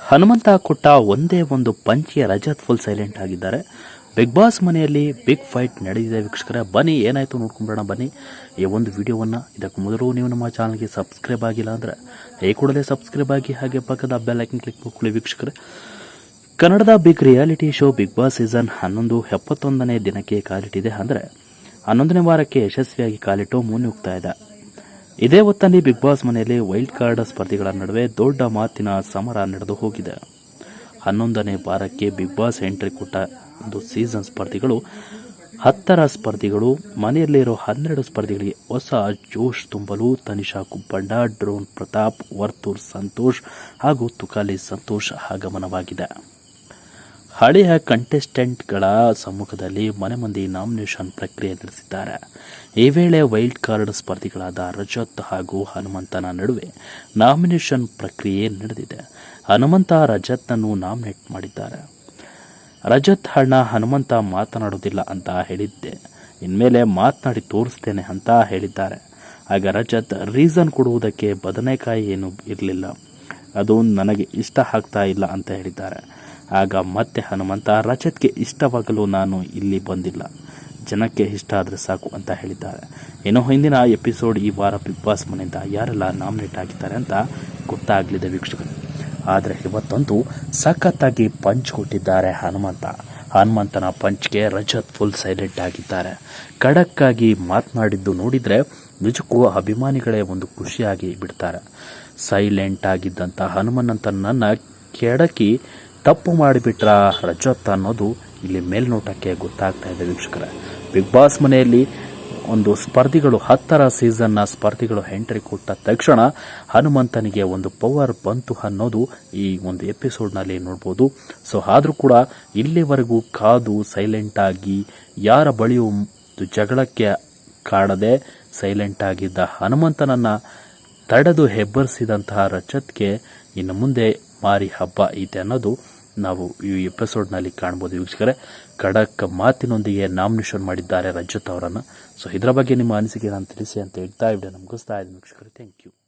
ಹನುಮಂತ ಕೊಟ್ಟ ಒಂದೇ ಒಂದು ಪಂಚಿಯ ರಜತ್ ಫುಲ್ ಸೈಲೆಂಟ್ ಆಗಿದ್ದಾರೆ. ಬಿಗ್ ಬಾಸ್ ಮನೆಯಲ್ಲಿ ಬಿಗ್ ಫೈಟ್ ನಡೆದಿದೆ ವೀಕ್ಷಕರ. ಬನ್ನಿ, ಏನಾಯ್ತು ನೋಡ್ಕೊಂಬಿಡೋಣ ಬನ್ನಿ. ಈ ಒಂದು ವಿಡಿಯೋವನ್ನು ಇದಕ್ಕೆ ಮೊದಲು ನೀವು ನಮ್ಮ ಚಾನಲ್ಗೆ ಸಬ್ಸ್ಕ್ರೈಬ್ ಆಗಿಲ್ಲ ಅಂದರೆ, ಈ ಕೂಡಲೇ ಸಬ್ಸ್ಕ್ರೈಬ್ ಆಗಿ ಹಾಗೆ ಪಕ್ಕದ ಬೆಲ್ ಐಕನ್ ಕ್ಲಿಕ್ ಮಾಡ್ಕೊಳ್ಳಿ ವೀಕ್ಷಕರೇ. ಕನ್ನಡದ big reality show Bigg Boss season ಹನ್ನೊಂದು, ಎಪ್ಪತ್ತೊಂದನೇ ದಿನಕ್ಕೆ ಕಾಲಿಟ್ಟಿದೆ ಅಂದರೆ, ಹನ್ನೊಂದನೇ ವಾರಕ್ಕೆ ಯಶಸ್ವಿಯಾಗಿ ಕಾಲಿಟ್ಟು ಮುನ್ನುಗ್ತಾ ಇದೆ. ಇದೇ ಹೊತ್ತಲ್ಲಿ ಬಿಗ್ ಬಾಸ್ ಮನೆಯಲ್ಲಿ ವೈಲ್ಡ್ ಕಾರ್ಡ್ ಸ್ಪರ್ಧಿಗಳ ನಡುವೆ ದೊಡ್ಡ ಮಾತಿನ ಸಮರ ನಡೆದು ಹೋಗಿದೆ. ಹನ್ನೊಂದನೇ ವಾರಕ್ಕೆ ಬಿಗ್ ಬಾಸ್ ಎಂಟ್ರಿ ಕೊಟ್ಟ ಒಂದು ಸೀಸನ್ ಸ್ಪರ್ಧಿಗಳು, ಹತ್ತರ ಸ್ಪರ್ಧಿಗಳು, ಮನೆಯಲ್ಲಿರೋ ಹನ್ನೆರಡು ಸ್ಪರ್ಧಿಗಳಿಗೆ ಹೊಸ ಜೋಶ್ ತುಂಬಲು, ತನಿಷಾ ಕುಬ್ಬಂಡ ಡ್ರೋನ್ ಪ್ರತಾಪ್, ವರ್ತೂರ್ ಸಂತೋಷ್ ಹಾಗೂ ತುಕಾಲಿ ಸಂತೋಷ್ ಆಗಮನವಾಗಿದೆ. ಹಳೆಯ ಕಂಟೆಸ್ಟೆಂಟ್ಗಳ ಸಮ್ಮುಖದಲ್ಲಿ ಮನೆ ಮಂದಿ ನಾಮಿನೇಷನ್ ಪ್ರಕ್ರಿಯೆ ನಡೆಸಿದ್ದಾರೆ. ಈ ವೇಳೆ ವೈಲ್ಡ್ ಕಾರ್ಡ್ ಸ್ಪರ್ಧಿಗಳಾದ ರಜತ್ ಹಾಗೂ ಹನುಮಂತನ ನಡುವೆ ನಾಮಿನೇಷನ್ ಪ್ರಕ್ರಿಯೆ ನಡೆದಿದೆ. ಹನುಮಂತ ರಜತ್ನನ್ನು ನಾಮಿನೇಟ್ ಮಾಡಿದ್ದಾರೆ. ರಜತ್ ಹಣ ಹನುಮಂತ ಮಾತನಾಡುವುದಿಲ್ಲ ಅಂತ ಹೇಳಿದ್ದೆ. ಇನ್ಮೇಲೆ ಮಾತನಾಡಿ ತೋರಿಸ್ತೇನೆ ಅಂತ ಹೇಳಿದ್ದಾರೆ. ಆಗ ರಜತ್ ರೀಸನ್ ಕೊಡುವುದಕ್ಕೆ ಬದನೆಕಾಯಿ ಏನು ಇರಲಿಲ್ಲ. ಅದು ನನಗೆ ಇಷ್ಟ ಆಗ್ತಾ ಇಲ್ಲ ಅಂತ ಹೇಳಿದ್ದಾರೆ. ಆಗ ಮತ್ತೆ ಹನುಮಂತ ರಜತ್ಗೆ ಇಷ್ಟವಾಗಲು ನಾನು ಇಲ್ಲಿ ಬಂದಿಲ್ಲ. ಜನಕ್ಕೆ ಇಷ್ಟ ಆದರೆ ಸಾಕು ಅಂತ ಹೇಳಿದ್ದಾರೆ. ಏನೋ ಹಿಂದಿನ ಎಪಿಸೋಡ್ ಈ ವಾರ ಬಿಗ್ ಬಾಸ್ ಮನೆಯಿಂದ ಯಾರೆಲ್ಲ ನಾಮಿನೇಟ್ ಆಗಿದ್ದಾರೆ ಅಂತ ಗೊತ್ತಾಗಲಿದೆ ವೀಕ್ಷಕರು. ಆದರೆ ಇವತ್ತೊಂದು ಸಖತ್ತಾಗಿ ಪಂಚ್ ಕೊಟ್ಟಿದ್ದಾರೆ ಹನುಮಂತ. ಹನುಮಂತನ ಪಂಚ್ಗೆ ರಜತ್ ಫುಲ್ ಸೈಲೆಂಟ್ ಆಗಿದ್ದಾರೆ. ಖಡಕ್ಕಾಗಿ ಮಾತನಾಡಿದ್ದು ನೋಡಿದರೆ ನಿಜಕ್ಕೂ ಅಭಿಮಾನಿಗಳೇ ಒಂದು ಖುಷಿಯಾಗಿ ಬಿಡ್ತಾರೆ. ಸೈಲೆಂಟ್ ಆಗಿದ್ದಂಥ ಹನುಮಂತನನ್ನು ಕೆಡಕಿ ತಪ್ಪು ಮಾಡಿಬಿಟ್ರ ರಜತ್ ಅನ್ನೋದು ಇಲ್ಲಿ ಮೇಲ್ನೋಟಕ್ಕೆ ಗೊತ್ತಾಗ್ತಾ ಇದೆ ವೀಕ್ಷಕರೇ. ಬಿಗ್ ಬಾಸ್ ಮನೆಯಲ್ಲಿ ಒಂದು ಸ್ಪರ್ಧಿಗಳು, ಹತ್ತರ ಸೀಸನ್ನ ಸ್ಪರ್ಧಿಗಳು ಎಂಟ್ರಿ ಕೊಟ್ಟ ತಕ್ಷಣ ಹನುಮಂತನಿಗೆ ಒಂದು ಪವರ್ ಬಂತು ಅನ್ನೋದು ಈ ಒಂದು ಎಪಿಸೋಡ್ನಲ್ಲಿ ನೋಡ್ಬೋದು. ಸೊ ಆದರೂ ಕೂಡ ಇಲ್ಲಿವರೆಗೂ ಕಾದು ಸೈಲೆಂಟ್ ಆಗಿ ಯಾರ ಬಳಿಯೂ ಜಗಳಕ್ಕೆ ಕಾಡದೆ ಸೈಲೆಂಟ್ ಆಗಿದ್ದ ಹನುಮಂತನನ್ನ ತಡೆದು ಹೆಬ್ಬರಿಸಿದಂತಹ ರಜತ್ಗೆ ಇನ್ನು ಮುಂದೆ ಮಾರಿ ಹಬ್ಬ ಇದೆ ಅನ್ನೋದು ನಾವು ಈ ಎಪಿಸೋಡ್ನಲ್ಲಿ ಕಾಣ್ಬೋದು. ವೀಕ್ಷಕರೇ, ಖಡಕ್ ಮಾತಿನೊಂದಿಗೆ ನಾಮಿನೇಷನ್ ಮಾಡಿದ್ದಾರೆ ರಜತ್ ಅವರನ್ನು. ಸೊ ಇದರ ಬಗ್ಗೆ ನಿಮ್ಮ ಅನಿಸಿಕೆ ನಾನು ತಿಳಿಸಿ ಅಂತ ಹೇಳ್ತಾ ಇದ್ದೆ ನಮಗಿಸ್ತಾ ಇದ್ದೀನಿ ವೀಕ್ಷಕರೇ. Thank you